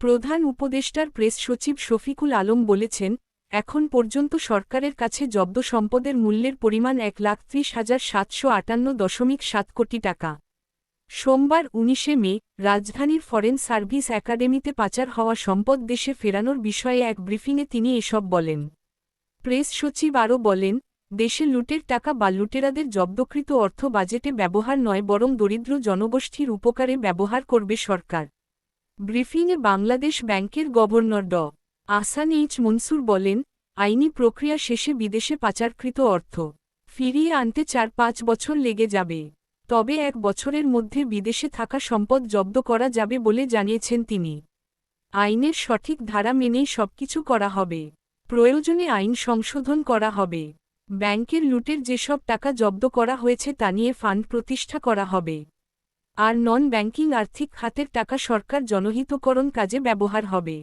প্রধান উপদেষ্টার প্রেস সচিব শফিকুল আলম বলেছেন, এখন পর্যন্ত সরকারের কাছে জব্দ সম্পদের মূল্যের পরিমাণ এক লাখ ত্রিশ হাজার সাতশো আটান্ন দশমিক সাত কোটি টাকা। সোমবার উনিশে মে, রাজধানীর ফরেন সার্ভিস একাডেমিতে পাচার হওয়া সম্পদ দেশে ফেরানোর বিষয়ে এক ব্রিফিংয়ে তিনি এসব বলেন। প্রেস সচিব আরও বলেন, দেশে লুটের টাকা বা লুটেরাদের জব্দকৃত অর্থ বাজেটে ব্যবহার নয় বরং দরিদ্র জনগোষ্ঠীর উপকারে ব্যবহার করবে সরকার। ব্রিফিংয়ে বাংলাদেশ ব্যাংকের গভর্নর ড. আসান এইচ মনসুর বলেন, আইনি প্রক্রিয়া শেষে বিদেশে পাচারকৃত অর্থ ফিরিয়ে আনতে চার পাঁচ বছর লেগে যাবে। তবে এক বছরের মধ্যে বিদেশে থাকা সম্পদ জব্দ করা যাবে বলে জানিয়েছেন তিনি। আইনের সঠিক ধারা মেনেই সবকিছু করা হবে। প্রয়োজনে আইন সংশোধন করা হবে। ব্যাংকের লুটের যেসব টাকা জব্দ করা হয়েছে তা নিয়ে ফান্ড প্রতিষ্ঠা করা হবে। আর নন ব্যাংকিং আর্থিক খাতের টাকা সরকার জনহিতকরণ কাজে ব্যবহার হবে।